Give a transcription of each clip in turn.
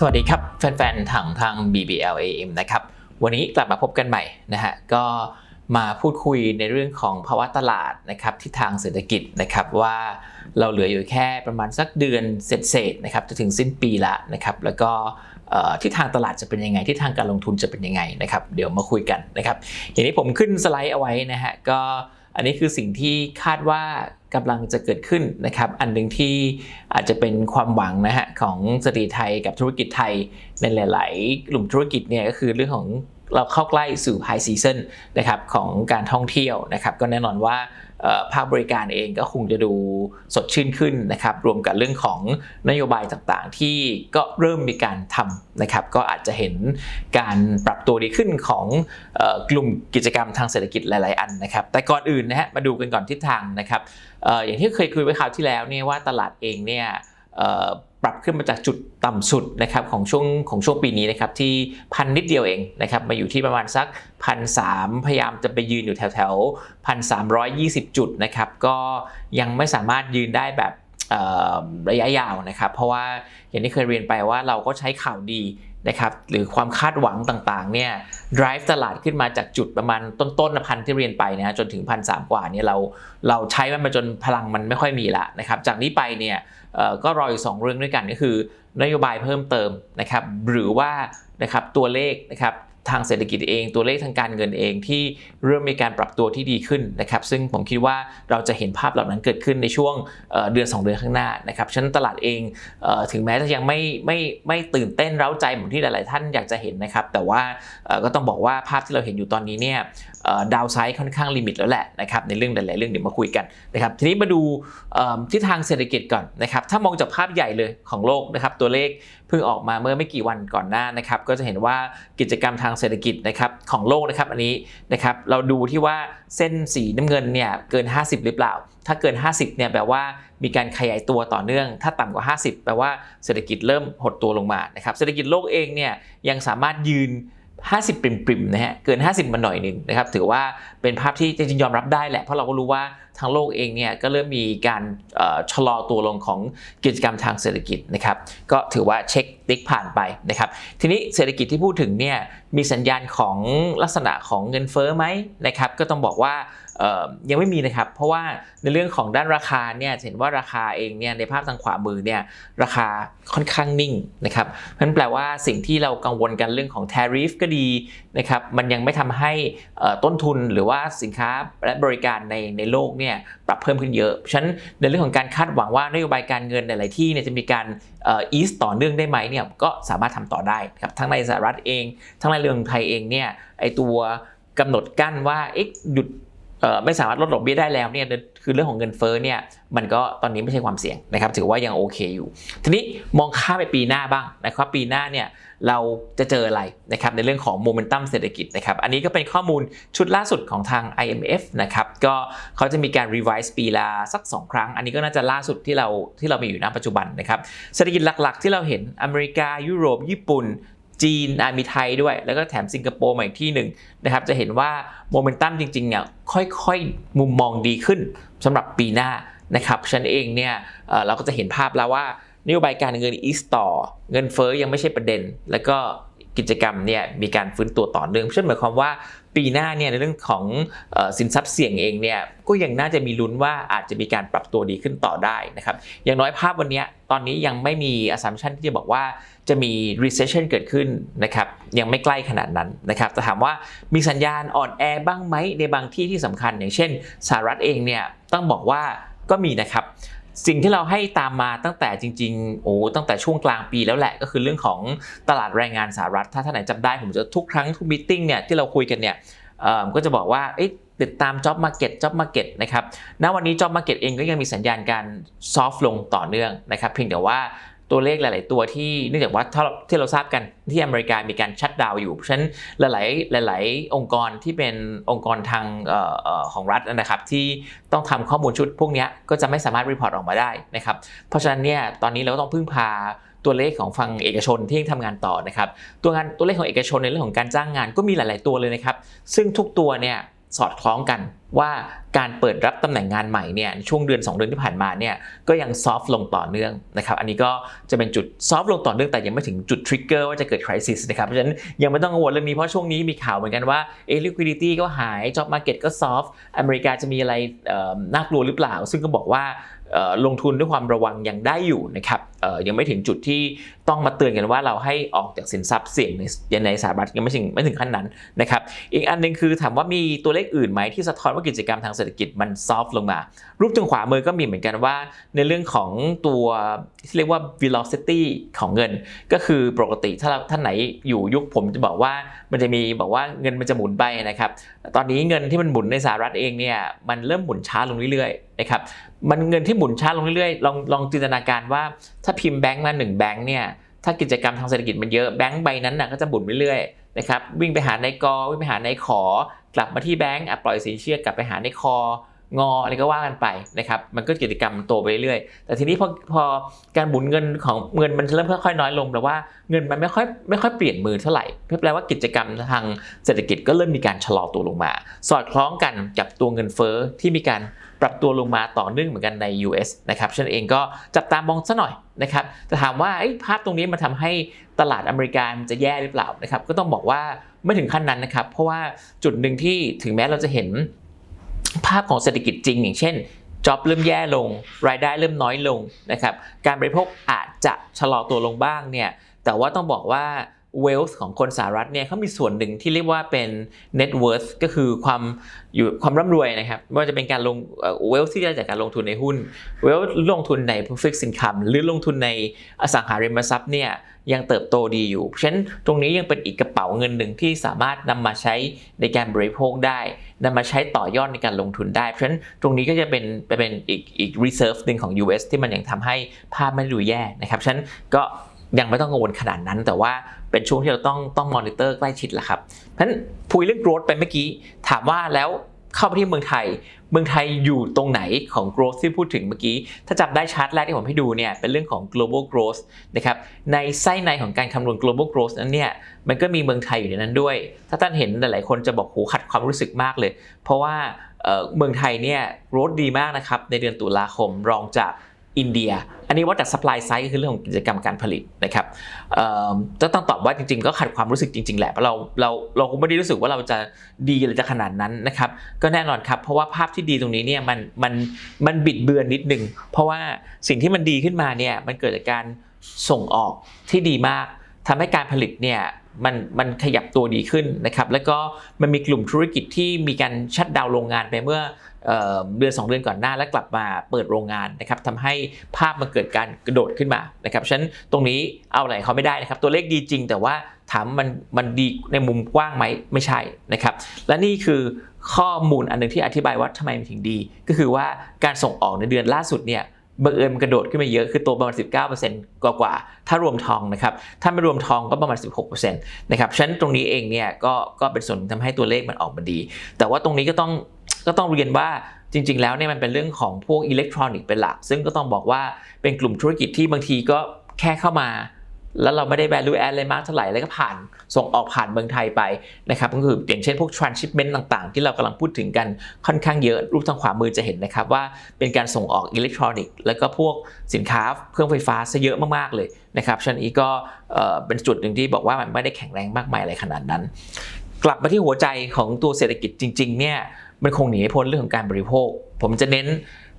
สวัสดีครับ แฟนๆทางทาง BBLAM นะครับ วันนี้กลับมาพบกันใหม่นะฮะก็มาพูดคุยในเรื่องของภาวะตลาดนะครับที่ทางเศรษฐกิจนะครับว่าเราเหลืออยู่แค่ประมาณสักเดือนเศษๆนะครับจะถึงสิ้นปีละนะครับแล้วก็ที่ทางตลาดจะเป็นยังไงที่ทางการลงทุนจะเป็นยังไงนะครับเดี๋ยวมาคุยกันนะครับอย่างนี้ผมขึ้นสไลด์เอาไว้นะฮะก็ อันนี้คือสิ่งที่คาดว่ากำลังจะเกิดขึ้นนะครับ อันหนึ่งที่อาจจะเป็นความหวังนะฮะของสตรีไทยกับธุรกิจไทยในหลาย ๆ กลุ่มธุรกิจเนี่ยก็คือเรื่องของเราเข้าใกล้สู่ไฮซีซันนะครับของการท่องเที่ยวนะครับ ก็แน่นอนว่า ภาคบริการเองก็คงจะดูสดชื่นขึ้นนะครับ รวมกับเรื่องของนโยบายต่างๆ ที่ก็เริ่มมีการทำนะครับ ก็อาจจะเห็นการปรับตัวดีขึ้นของออกลุ่มกิจกรรมทางเศรษฐกิจหลาย ๆ อันนะครับ แต่ก่อนอื่นนะฮะมาดูกันก่อนทิศทางนะครับอออย่างที่เคยคุยไว้คราวที่แล้วเนี่ยว่าตลาดเองเนี่ย ปรับขึ้นมาจากจุดต่ำสุดนะครับของช่วงของช่วงปีนี้นะครับที่พันนิดเดียวเองนะครับมาอยู่ที่ประมาณสักพันสพยายามจะไปยืนอยู่แถวแถวพันสามจุดนะครับก็ยังไม่สามารถยืนได้แบบระยะยาวนะครับ เพราะว่าอย่างที่เคยเรียนไปว่าเราก็ใช้ข่าวดีนะครับหรือความคาดหวังต่างๆเนี่ย drive ตลาดขึ้นมาจากจุดประมาณต้นๆพันที่เรียนไปนะจนถึงพันสกว่าเนี่ยเราเราใช้มันมาจนพลังมันไม่ค่อยมีละนะครับจากนี้ไปเนี่ย ก็รออยู่สองเรื่องด้วยกันก็คือนโยบายเพิ่มเติมนะครับหรือว่านะครับตัวเลขนะครับ ทางเศรษฐกิจเอง ตัวเลขทางการเงินเองที่เริ่มมีการปรับตัวที่ดีขึ้นนะครับ ซึ่งผมคิดว่าเราจะเห็นภาพเหล่านั้นเกิดขึ้นในช่วงเอ่อเดือน 2 เดือนข้างหน้านะครับฉะนั้นตลาดเองถึงแม้จะยังไม่ไม่ไม่ตื่นเต้นเร้าใจเหมือนที่หลาย ๆ ท่านอยากจะเห็นนะครับ แต่ว่าก็ต้องบอกว่าภาพที่เราเห็นอยู่ตอนนี้เนี่ยดาวไซด์ค่อนข้างลิมิตแล้วแหละนะครับในเรื่องหลาย ๆ เรื่องเดี๋ยวมาคุยกันนะครับทีนี้มาดูเอิ่มทิศทางเศรษฐกิจก่อนนะครับถ้ามองจากภาพใหญ่เลยของโลกนะครับตัวเลข เพิ่งออกมาเมื่อไม่กี่วันก่อนหน้านะครับ ก็จะเห็นว่ากิจกรรมทางเศรษฐกิจนะครับของโลกนะครับอันนี้นะครับเราดูที่ว่าเส้นสีน้ำเงินเนี่ยเกิน 50 หรือเปล่า ถ้าเกิน 50เนี่ยแปลว่ามีการขยายตัวต่อเนื่อง ถ้าต่ำกว่า 50 แปลว่าเศรษฐกิจเริ่มหดตัวลงมานะครับเศรษฐกิจโลกเองเนี่ยยังสามารถยืน50ปริมๆนะฮะเกิน 50 มาหน่อยหนึ่งนะครับถือว่าเป็นภาพที่จริงๆยอมรับได้แหละเพราะเราก็รู้ว่า ทางโลกเองเนี่ยก็เริ่มมีการชะลอตัวลงของกิจกรรมทางเศรษฐกิจนะครับก็ถือว่าเช็คติ๊กผ่านไปนะครับทีนี้เศรษฐกิจที่พูดถึงเนี่ยมีสัญญาณของลักษณะของเงินเฟ้อไหมนะครับก็ต้องบอกว่ายังไม่มีนะครับเพราะว่าในเรื่องของด้านราคาเนี่ยเห็นว่าราคาเองเนี่ยในภาพทางขวามือเนี่ยราคาค่อนข้างนิ่งนะครับเพราะนั้นแปลว่าสิ่งที่เรากังวลกันเรื่องของ tariff ก็ดี นะครับมันยังไม่ทำให้ต้นทุนหรือว่าสินค้าและบริการในในโลกเนี่ยปรับเพิ่มขึ้นเยอะฉะนั้นในเรื่องของการคาดหวังว่านโยบายการเงินหลาย ๆ ที่เนี่ยจะมีการอีสต่อเนื่องได้ไหมเนี่ยก็สามารถทำต่อได้ครับทั้งในสหรัฐเอง ทั้งในเรื่องไทยเองเนี่ยไอตัวกำหนดกั้นว่าเอ๊ะหยุด ไม่สามารถลดดอกเบี้ยได้แล้วเนี่ยคือเรื่องของเงินเฟ้อเนี่ยมันก็ตอนนี้ไม่ใช่ความเสี่ยงนะครับถือว่ายังโอเคอยู่ ทีนี้มองข้ามไปปีหน้าบ้างนะครับปีหน้าเนี่ยเราจะเจออะไรนะครับในเรื่องของโมเมนตัมเศรษฐกิจนะครับอันนี้ก็เป็นข้อมูลชุดล่าสุดของทาง IMF นะครับก็เขาจะมีการ revise ปีละสัก 2 ครั้ง อันนี้ก็น่าจะล่าสุดที่เราที่เรามีอยู่ณปัจจุบันนะครับเศรษฐกิจหลักๆ ที่เราเห็นอเมริกายุโรป ญี่ปุ่น จีนอะมีไทยด้วย แล้วก็แถมสิงคโปร์มาอีกที่หนึ่งนะครับ จะเห็นว่าโมเมนตัมจริงๆเนี่ยค่อยๆ มุมมองดีขึ้นสำหรับปีหน้านะครับฉันเองเนี่ยเราก็จะเห็นภาพแล้วว่านโยบายการเงินอีสต่อ เงินเฟ้อยังไม่ใช่ประเด็น แล้วก็ กิจกรรมเนี่ยมีการฟื้นตัวต่อเนื่องเช่นหมายความว่าปีหน้าเนี่ยในเรื่องของอสินทรัพย์เสี่ยงเองเนี่ยก็ยังน่าจะมีลุ้นว่าอาจจะมีการปรับตัวดีขึ้นต่อได้นะครับอย่างน้อยภาพวันนี้ตอนนี้ยังไม่มี assumption ที่จะบอกว่าจะมี recession เกิดขึ้นนะครับยังไม่ใกล้ขนาดนั้นนะครับแต่ถามว่ามีสัญญาณอ่อนแอบ้างไหมในบางที่ที่สำคัญ อย่างเช่นสหรัฐเองเนี่ยต้องบอกว่าก็มีนะครับ สิ่งที่เราให้ตามมาตั้งแต่จริงๆโอ้ตั้งแต่ช่วงกลางปีแล้วแหละก็คือเรื่องของตลาดแรงงานสหรัฐ ถ้าท่านไหนจำได้ผมจะทุกครั้งทุกมิ팅เนี่ยที่เราคุยกันเนี่ยก็จะบอกว่าเอ๊ะติดตาม job market job market นะครับ ณ วันนี้ job market เองก็ยังมีสัญญาณการซอฟลงต่อเนื่องนะครับ เพียงแต่ว่า ตัวเลขหลาย ๆ ตัวที่เนื่องจากว่าที่เราทราบกันที่อเมริกามีการชัดดาวอยู่ เพราะฉะนั้นหลาย ๆ หลาย ๆ องค์กรที่เป็นองค์กรทางออของรัฐนะครับ ที่ต้องทำข้อมูลชุดพวกนี้ก็จะไม่สามารถรีพอร์ตออกมาได้นะครับ เพราะฉะนั้นเนี่ยตอนนี้เราก็ต้องพึ่งพาตัวเลขของฝั่งเอกชนที่ยังทำงานต่อนะครับตัวงานตัวเลขของเอกชนในเรื่องของการจ้างงานก็มีหลาย ๆ ตัวเลยนะครับ ซึ่งทุกตัวเนี่ยสอดคล้องกันว่าการเปิดรับตำแหน่งงานใหม่เนี่ยช่วงเดือน 2 เดือนที่ผ่านมาเนี่ยก็ยังซอฟต์ลงต่อเนื่องนะครับอันนี้ก็จะเป็นจุดซอฟต์ลงต่อเนื่องแต่ยังไม่ถึงจุดทริกเกอร์ว่าจะเกิดคริสิสนะครับเพราะฉะนั้นยังไม่ต้องกังวลเรื่องนี้เพราะช่วงนี้มีข่าวเหมือนกันว่าเอ liquidity ก็หาย job market ก็ตก็ซอฟต์อเมริกาจะมีอะไรน่ากลัวหรือเปล่า ซึ่งก็บอกว่าลงทุนด้วยความระวังยังได้อยู่นะครับยังไม่ถึงจุดที่ต้องมาเตือนกันว่าเราให้ออกจากสินทรัพย์เสี่ยงในในสหรัฐยังไม่ถึงไม่ถึงขั้นนั้นนะครับอีกอันนึงคือถามว่ามีตัวเลขอื่นไหมที่สะท้อนว่ากิจกรรมทางเศรษฐกิจมันซอฟลงมา รูปตรงขวามือก็มีเหมือนกันว่า ในเรื่องของตัวที่เรียกว่า velocity ของเงิน ก็คือปกติถ้าเราท่านไหนอยู่ยุคผมจะบอกว่ามันจะมีบอกว่าเงินมันจะหมุนไปนะครับ ตอนนี้เงินที่มันหมุนในสหรัฐเองเนี่ยมันเริ่มหมุนช้าลงเรื่อยๆนะครับมันเงินที่หมุนช้าลงเรื่อยๆลองลองจินตนาการว่าถ้าพิมพ์แบงก์มาหนึ่งแบงก์เนี่ย ถ้ากิจกรรมทางเศรษฐกิจมันเยอะแบงก์ใบนั้นน่ะก็จะบุนไปเรื่อยนะครับวิ่งไปหาในกอวิ่งไปหาในขอกลับมาที่แบงก์อะปล่อยสินเชื่อกลับไปหาในคองออะไรก็ว่ากันไปนะครับมันก็กิจกรรมโตไปเรื่อยแต่ทีนี้พอพอการหมุนเงินของเงินมันเริ่มค่อยๆน้อยลงแปลว่าเงินมันไม่ค่อยไม่ค่อยเปลี่ยนมือเท่าไหร่เพื่อแปลว่ากิจกรรมทางเศรษฐกิจก็เริ่มมีการชะลอตัวลงมา สอดคล้องกันกับตัวเงินเฟ้อที่มีการ ปรับตัวลงมาต่อเนื่องเหมือนกันใน US นะครับฉันเองก็จับตามองซะหน่อยนะครับจะถามว่าภาพตรงนี้มันทำให้ตลาดอเมริกามันจะแย่หรือเปล่านะครับก็ต้องบอกว่าไม่ถึงขั้นนั้นนะครับ เพราะว่าจุดหนึ่งที่ถึงแม้เราจะเห็นภาพของเศรษฐกิจจริง อย่างเช่นจ็อบเริ่มแย่ลง รายได้เริ่มน้อยลงนะครับการบริโภคอาจจะชะลอตัวลงบ้างเนี่ยแต่ว่าต้องบอกว่า wealth ของคนสหรัฐเนี่ยเขามีส่วนหนึ่งที่เรียกว่าเป็น net worth ก็คือความอยู่ความร่ำรวยนะครับไม่ว่าจะเป็นการลงเอ่อ wealth ที่ได้จากการลงทุนในหุ้น wealth ลงทุนใน fixed income หรือลงทุนในอสังหาริมทรัพย์เนี่ยยังเติบโตดีอยู่ฉะนั้นตรงนี้ยังเป็นอีกกระเป๋าเงินหนึ่งที่สามารถนำมาใช้ในการบริโภคได้นำมาใช้ต่อยอดในการลงทุนได้ เพราะฉะนั้นตรงนี้ก็จะเป็นเป็นอีกอีก reserve หนึ่งของ US ที่มันยังทำให้ภาพไม่ด้ดูแย่นะครับฉะนั้นก็ยังไม่ต้องกังวลขนาดนั้นแต่ว่า เป็นช่วงที่เราต้องต้องมอนิเตอร์ใกล้ชิดแหละครับเพราะฉะนั้นพูดเรื่อง growth ไปเมื่อกี้ถามว่าแล้วเข้าไปที่เมืองไทย เมืองไทยอยู่ตรงไหนของ growth ที่พูดถึงเมื่อกี้ ถ้าจำได้ชาร์ตแรกที่ผมให้ดูเนี่ยเป็นเรื่องของ global growth นะครับ ในไส้ในของการคำนวณ global growth นั้นเนี่ย มันก็มีเมืองไทยอยู่ในนั้นด้วย ถ้าท่านเห็นหลาย ๆ คนจะบอกโหขัดความรู้สึกมากเลย เพราะว่าเอ่อเมืองไทยเนี่ย growth ดีมากนะครับในเดือนตุลาคมรองจาก อินเดีย อันนี้ว่าจาก supply side ก็คือเรื่องของกิจกรรมการผลิตนะครับจะต้องตอบว่าจริง ๆ ก็ขัดความรู้สึกจริง ๆ แหละเราะเราเราเราคงไม่ได้รู้สึกว่าเราจะดีหรือจะขนาดนั้นนะครับ ก็แน่นอนครับ เพราะว่าภาพที่ดีตรงนี้เนี่ยมันมันมันบิดเบือนนิดนึง เพราะว่าสิ่งที่มันดีขึ้นมาเนี่ยมันเกิดจากการส่งออกที่ดีมาก ทำให้การผลิตเนี่ยมันมันขยับตัวดีขึ้นนะครับแล้วก็มันมีกลุ่มธุรกิจที่มีการชัดดาวโรงงานไปเมื่อเออเดือน2 เดือนก่อนหน้าแล้วกลับมาเปิดโรงงานนะครับทำให้ภาพมันเกิดการกระโดดขึ้นมานะครับฉะนั้นตรงนี้เอาไหนเขาไม่ได้นะครับ ตัวเลขดีจริง แต่ว่าถามมันมันดีในมุมกว้างไหมไม่ใช่นะครับ และนี่คือข้อมูลอันหนึงที่อธิบายว่าทำไมมันถึงดี ก็คือว่าการส่งออกในเดือนล่าสุดเนี่ย บังเอิญมันกระโดดขึ้นมาเยอะคือตัวประมาณ 19%กว่ากว่าๆถ้ารวมทองนะครับ ถ้าไม่รวมทองก็ประมาณ 16%นะครับฉะนั้นตรงนี้เองเนี่ยก็ก็เป็นส่วนทำให้ตัวเลขมันออกมาดี แต่ว่าตรงนี้ก็ต้องก็ต้องเรียนว่าจริง ๆ แล้วเนี่ยมันเป็นเรื่องของพวกอิเล็กทรอนิกส์เป็นหลัก ซึ่งก็ต้องบอกว่าเป็นกลุ่มธุรกิจที่บางทีก็แค่เข้ามา แล้วเราไม่ได้ value add อะไรมากเท่าไหร่แล้วก็ผ่านส่งออกผ่านเมืองไทยไปนะครับก็คืออย่างเช่นพวก transshipment ต่างๆ ที่เรากำลังพูดถึงกันค่อนข้างเยอะรูปทางขวามือจะเห็นนะครับว่าเป็นการส่งออกอิเล็กทรอนิกส์แล้วก็พวกสินค้าเครื่องไฟฟ้าซะเยอะมากๆเลยนะครับฉะนันนี้ก็เอ่อเป็นจุดหนึ่งที่บอกว่ามันไม่ได้แข็งแรงมากมายอะไรขนาดนั้น กลับมาที่หัวใจของตัวเศรษฐกิจจริงๆเนี่ยมันคงหนีไม่พ้นเรื่องของการบริโภค ผมจะเน้น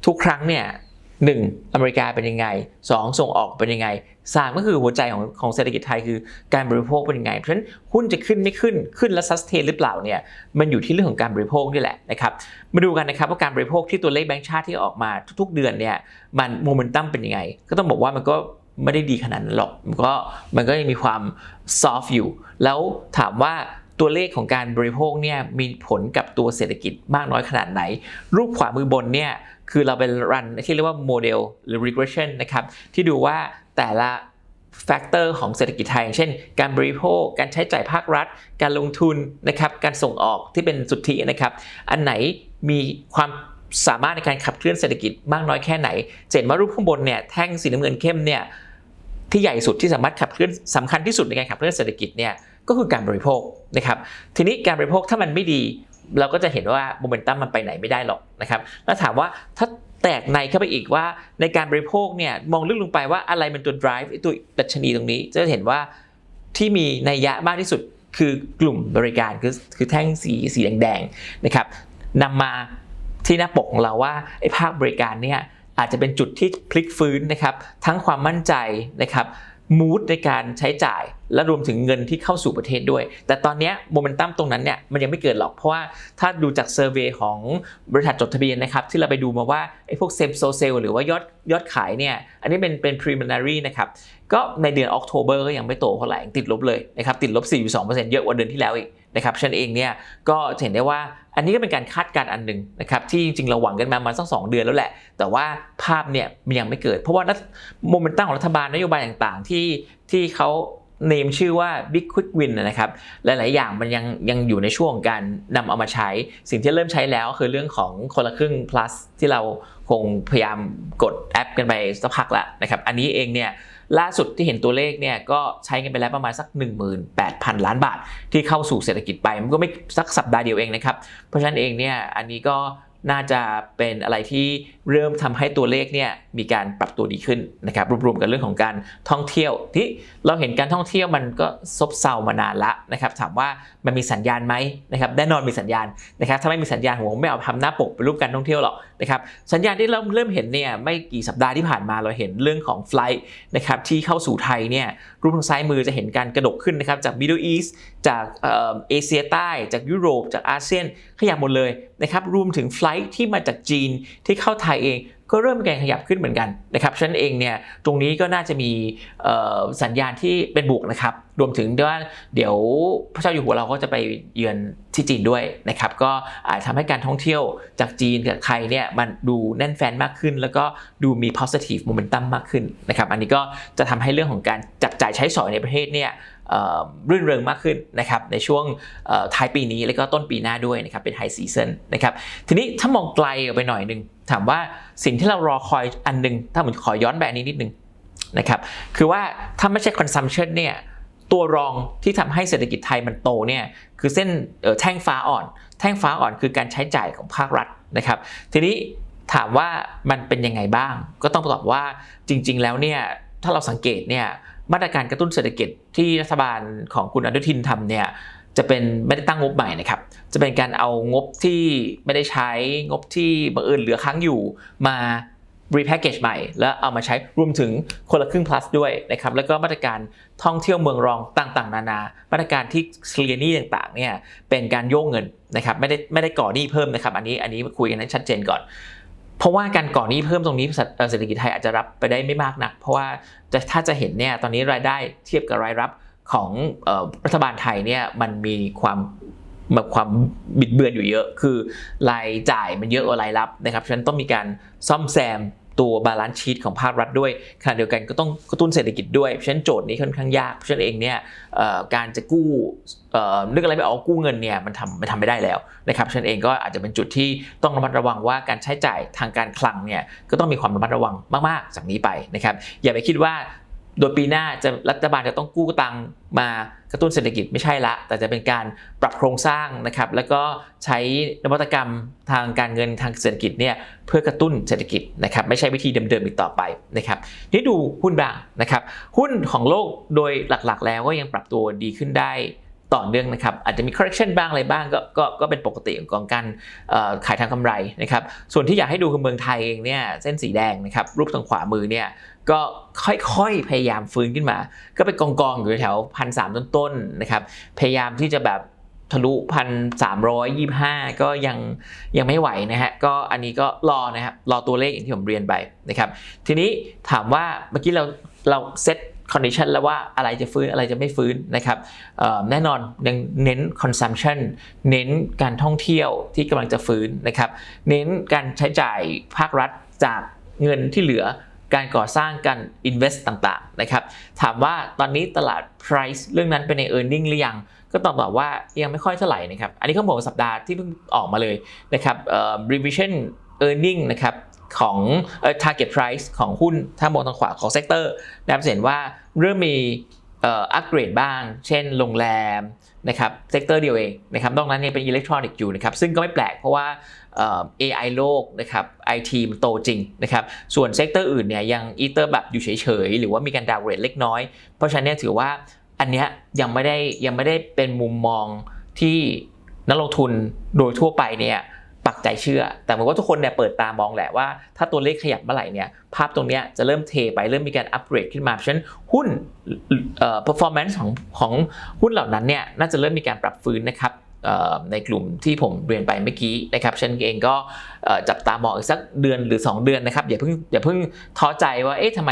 ทุกครั้งเนี่ย หนึ่งอเมริกาเป็นยังไงสองส่งออกเป็นยังไงสามก็คือหัวใจของของเศรษฐกิจไทยคือการบริโภคเป็นยังไง เพราะฉะนั้นหุ้นจะขึ้นไม่ขึ้นขึ้นแล้วซัสเทนหรือเปล่าเนี่ยมันอยู่ที่เรื่องของการบริโภคนี่แหละนะครับมาดูกันนะครับว่าการบริโภคที่ตัวเลขแบงก์ชาติที่ออกมาทุกๆเดือนเนี่ยมันโมเมนตัมเป็นยังไง ก็ต้องบอกว่ามันก็ไม่ได้ดีขนาดนั้นหรอกมันก็มันก็ยังมีความซอฟต์อยู่ แล้วถามว่าตัวเลขของการบริโภคเนี่ยมีผลกับตัวเศรษฐกิจมากน้อยขนาดไหน รูปขวามือบนเนี่ย คือเราเป็นรันที่เรียกว่าโมเดลหรือ regression นะครับ ที่ดูว่าแต่ละแฟกเตอร์ของเศรษฐกิจไทยอย่างเช่น การบริโภค การใช้จ่ายภาครัฐ การลงทุนนะครับ การส่งออกที่เป็นสุทธินะครับ อันไหนมีความสามารถในการขับเคลื่อนเศรษฐกิจมากน้อยแค่ไหนเห็นว่ารูปข้างบนเนี่ยแท่งสีน้ำเงินเข้มเนี่ยที่ใหญ่สุดที่สามารถขับเคลื่อนสำคัญที่สุดในการขับเคลื่อนเศรษฐกิจเนี่ยก็คือการบริโภคนะครับ ทีนี้การบริโภคถ้ามันไม่ดี เราก็จะเห็นว่าโมเมนตัมมันไปไหนไม่ได้หรอกนะครับแล้วถามว่าถ้าแตกในเข้าไปอีกว่าในการบริโภคเนี่ยมองลึกลงไปว่าอะไรเป็นตัว drive ไอตัวดัชนีตรงนี้ จะเห็นว่าที่มีนัยยะมากที่สุดคือกลุ่มบริการคือคือแท่งสีสีแดงๆนะครับนำมาที่หน้าปกของเราว่าไอ้ภาคบริการเนี่ยอาจจะเป็นจุดที่พลิกฟื้นนะครับทั้งความมั่นใจนะครับ มูดในการใช้จ่ายและรวมถึงเงินที่เข้าสู่ประเทศด้วย แต่ตอนนี้โมเมนตัมตรงนั้นเนี่ยมันยังไม่เกิดหรอก เพราะว่าถ้าดูจากเซอร์เวยของบริษัทจดทะเบียนนะครับ ที่เราไปดูมาว่าไอ้พวกเซมโซเซลหรือว่ายอดยอดขายเนี่ย อันนี้เป็นเป็น preliminary นะครับ ก็ในเดือนออกโทเบอร์ก็ยังไม่โตเท่าไหร่ยังติดลบเลยนะครับ ติดลบ 4.2%เยอะกว่าเดือนที่แล้วอีก นะครับฉันเองเนี่ยก็เห็นได้ว่าอันนี้ก็เป็นการคาดการณ์อันหนึ่งนะครับที่จริงๆเราหวังกันมามาสักสองเดือนแล้วแหละ แต่ว่าภาพเนี่ยมันยังไม่เกิด เพราะว่าโมเมนตัมของรัฐบาลนโยบายต่างๆ ที่ที่เขา เนมชื่อว่า Big Quick Win นะครับ หลาย ๆ อย่างมันยังยังอยู่ในช่วงการนำเอามาใช้ สิ่งที่เริ่มใช้แล้วคือเรื่องของคนละครึ่ง plus ที่เราคงพยายามกดแอปกันไปสักพักล้วนะครับ อันนี้เองเนี่ยล่าสุดที่เห็นตัวเลขเนี่ยก็ใช้กันไปแล้วประมาณสัก 18,000 ล้านบาท ที่เข้าสู่เศรษฐกิจไป มันก็ไม่สักสัปดาห์เดียวเองนะครับ เพราะฉะนั้นเองเนี่ยอันนี้ก็ น่าจะเป็นอะไรที่เริ่มทำให้ตัวเลขเนี่ยมีการปรับตัวดีขึ้นนะครับรวมๆกับเรื่องของการท่องเที่ยวที่เราเห็นการท่องเที่ยวมันก็ซบเซามานานละนะครับถามว่ามันมีสัญญาณไหมนะครับแน่นอนมีสัญญาณนะครับถ้าไม่มีสัญญาณผมไม่เอาทำหน้าปกเป็นรูปการท่องเที่ยวหรอกนะครับสัญญาณที่เราเริ่มเห็นเนี่ยไม่กี่สัปดาห์ที่ผ่านมาเราเห็นเรื่องของไฟล์นะครับที่เข้าสู่ไทยเนี่ยรูปทางซ้ายมือจะเห็นการกระดกขึ้นนะครับจาก Middle East จากเอเชียใต้ จากยุโรป จากอาเซียนขยับหมดเลยนะครับรวมถึงไฟล์ที่มาจากจีนที่เข้าไทยเอง ก็เริ่มการขยับขึ้นเหมือนกันนะครับฉะนั้นเองเนี่ยตรงนี้ก็น่าจะมีสัญญาณที่เป็นบวกนะครับ รวมถึงว่าเดี๋ยวพระเจ้าอยู่หัวเราก็จะไปเยือนที่จีนด้วยนะครับ ก็อาจทำให้การท่องเที่ยวจากจีนกับไทยเนี่ยมันดูแน่นแฟนมากขึ้น แล้วก็ดูมี positive momentum มากขึ้นนะครับอันนี้ก็จะทำให้เรื่องของการจับจ่ายใช้สอยในประเทศเนี่ยรื่นเริงมากขึ้นนะครับในช่วงท้ายปีนี้แล้วก็ต้นปีหน้าด้วยนะครับเป็นไฮซีซันนะครับทีนี้ถ้ามองไกลออกไปหน่อยหนึ่ง ถามว่าสิ่งที่เรารอคอยอันหนึง ถ้าผมขอย้อนแบบนี้นิดนึงนะครับคือว่าถ้าไม่ใช่ consumption เนี่ยตัวรองที่ทำให้เศรษฐกิจไทยมันโตเนี่ยคือเส้นแท่งฟ้าอ่อน แท่งฟ้าอ่อนคือการใช้จ่ายของภาครัฐนะครับ ทีนี้ถามว่ามันเป็นยังไงบ้าง ก็ต้องตอบว่าจริง ๆ แล้วเนี่ยถ้าเราสังเกตเนี่ยมาตรการกระตุ้นเศรษฐกิจที่รัฐบาลของคุณอนุทินทำเนี่ย จะเป็นไม่ได้ตั้งงบใหม่นะครับ จะเป็นการเอางบที่ไม่ได้ใช้งบที่บังเอิญเหลือค้างอยู่มารีแพคเกจใหม่ แล้วเอามาใช้รวมถึงคนละครึ่ง plus ด้วยนะครับ แล้วก็มาตรการท่องเที่ยวเมืองรองต่างๆ นานา มาตรการที่เคลียร์หนี้ต่างๆเนี่ยเป็นการโยกเงินนะครับไม่ได้ไม่ได้ก่อหนี้เพิ่มนะครับ อันนี้อันนี้คุยกันให้ชัดเจนก่อน เพราะว่าการก่อหนี้เพิ่มตรงนี้เศรษฐกิจไทยอาจจะรับไปได้ไม่มากนัก เพราะว่าถ้าจะเห็นเนี่ยตอนนี้รายได้เทียบกับรายรับ ของรัฐบาลไทยเนี่ยมันมีความแบบความบิดเบือนอยู่เยอะ คือรายจ่ายมันเยอะกว่ารายรับนะครับฉะนั้นต้องมีการซ่อมแซมตัวบาลานซ์ชีตของภาครัฐด้วยขณะเดียวกันก็ต้องกระตุ้นเศรษฐกิจด้วยเพราะฉะนั้นโจทย์นี้ค่อนข้างยากเพราะฉะนั้นเองเนี่ยการจะกู้นึกอะไรไม่ออกกู้เงินเนี่ยมันทำมันทำไม่ได้แล้วนะครับฉะนั้นเองก็อาจจะเป็นจุดที่ต้องระมัดระวังว่าการใช้จ่ายทางการคลังเนี่ยก็ต้องมีความระมัดระวังมากๆจากนี้ไปนะครับอย่าไปคิดว่า โดยปีหน้าจะรัฐบาลจะต้องกู้ตังมากระตุ้นเศรษฐกิจไม่ใช่ละ แต่จะเป็นการปรับโครงสร้างนะครับ แล้วก็ใช้นวัตกรรมทางการเงินทางเศรษฐกิจเนี่ยเพื่อกระตุ้นเศรษฐกิจนะครับ ไม่ใช่วิธีเดิมๆอีกต่อไปนะครับนี่ดูหุ้นบ้างนะครับ หุ้นของโลกโดยหลักๆ แล้วก็ยังปรับตัวดีขึ้นได้ต่อเนื่องนะครับอาจจะมี correction บ้างอะไรบ้างก็ก็ก็เป็นปกติของการขายทางกำไรนะครับส่วนที่อยากให้ดูคือเมืองไทยเองเนี่ยเส้นสีแดงนะครับรูปทางขวามือเนี่ย ก็ค่อยๆพยายามฟื้นขึ้นมา ก็ไปกองกองอยู่แถวพันสามต้นๆนะครับ พยายามที่จะแบบทะลุพันสามร้อยยี่ห้าก็ยังยังไม่ไหวนะฮะ ก็อันนี้ก็รอนะครับ รอตัวเลขอย่างที่ผมเรียนไปนะครับ ทีนี้ถามว่าเมื่อกี้เราเราเซตคอนดิชันแล้วว่าอะไรจะฟื้นอะไรจะไม่ฟื้นนะครับแน่นอนยังเน้น consumption เน้นการท่องเที่ยวที่กำลังจะฟื้นนะครับ เน้นการใช้จ่ายภาครัฐจากเงินที่เหลือ การก่อสร้างการ invest ต่างๆนะครับถามว่าตอนนี้ตลาด price เรื่องนั้นเป็นใน earning หรือยัง ก็ตอบบอกว่ายังไม่ค่อยเท่าไหร่นะครับ อันนี้ข้อมูลสัปดาห์ที่เพิ่งออกมาเลยนะครับ revision earning นะครับของ target price ของหุ้นถ้ามองทางขวาของเซกเตอร์นะครับเห็นว่าเริ่มมี อ่ออัปเกรดบ้าง เช่นโรงแรมนะครับเซกเตอร์เดียวเองนะครับนอกนั้นเนี่ยเป็นอิเล็กทรอนิกส์อยู่นะครับซึ่งก็ไม่แปลกเพราะว่าเอ่อ AI โลกนะครับ IT มันโตจริงนะครับส่วนเซกเตอร์อื่นเนี่ยยังอีเตอร์แบบอยู่เฉยๆ หรือว่ามีการดาวน์เรทเล็กน้อย เพราะฉะนั้นเนี่ยถือว่าอันเนี้ยยังไม่ได้ยังไม่ได้เป็นมุมมองที่นักลงทุนโดยทั่วไปเนี่ย ปักใจเชื่อ แต่ผมว่าทุกคนเนี่ยเปิดตามองแหละว่า ถ้าตัวเลขขยับเมื่อไหร่เนี่ยภาพตรงนี้จะเริ่มเทไปเริ่มมีการอัปเกรดขึ้นมาเพราะฉะนั้นหุ้นเอ่อ performance ของของหุ้นเหล่านั้นเนี่ยน่าจะเริ่มมีการปรับฟื้นนะครับในกลุ่มที่ผมเรียนไปเมื่อกี้นะครับฉันเองก็จับตามองอีกสักเดือนหรือ 2 เดือนนะครับอย่าเพิ่งอย่าเพิ่งท้อใจว่าเอ๊ะทำไม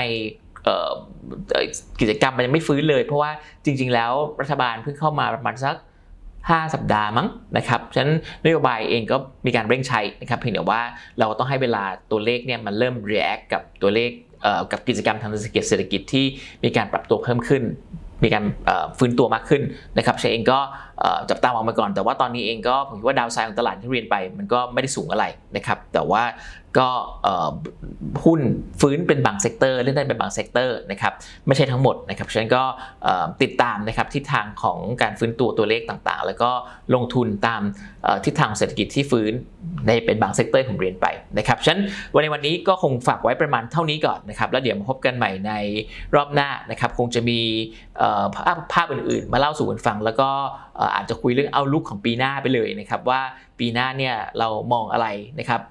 กิจกรรมมันยังไม่ฟื้นเลย เพราะว่าจริง ๆ แล้วรัฐบาลเพิ่งเข้ามาประมาณสัก 5 สัปดาห์มั้งนะครับฉะนั้นนโยบายเองก็มีการเร่งใช้นะครับเพียงแต่ว่าเราต้องให้เวลาตัวเลขเนี่ยมันเริ่ม react กับตัวเลขเกับกิจกรรมทางเศรษฐกิจเศรษฐกิจที่มีการปรับตัวเพิ่มขึ้น มีการฟื้นตัวมากขึ้นนะครับเชนเองก็จับตามองมาก่อน แต่ว่าตอนนี้เองก็ผมคิดว่าดาวไซด์ของตลาดที่เรียนไป มันก็ไม่ได้สูงอะไรนะครับแต่ว่า ก็หุ้นฟื้นเป็นบางเซกเตอร์เล่นได้เป็นบางเซกเตอร์นะครับไม่ใช่ทั้งหมดนะครับฉะนั้นก็ติดตามนะครับทิศทางของการฟื้นตัวตัวเลขต่างๆ แล้วก็ลงทุนตามทิศทางเศรษฐกิจที่ฟื้นในเป็นบางเซกเตอร์ผมเรียนไปนะครับฉะนั้นวันในวันนี้ก็คงฝากไว้ประมาณเท่านี้ก่อนนะครับแล้วเดี๋ยวมาพบกันใหม่ในรอบหน้านะครับคงจะมีภาพภาพอื่นๆ มาเล่าสู่กันฟัง แล้วก็อาจจะคุยเรื่องเอาลุกของปีหน้าไปเลยนะครับว่าปีหน้าเนี่ยเรามองอะไรนะครับ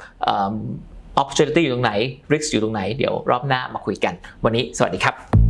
opportunity อยู่ตรงไหน risk อยู่ตรงไหน เดี๋ยวรอบหน้ามาคุยกัน วันนี้สวัสดีครับ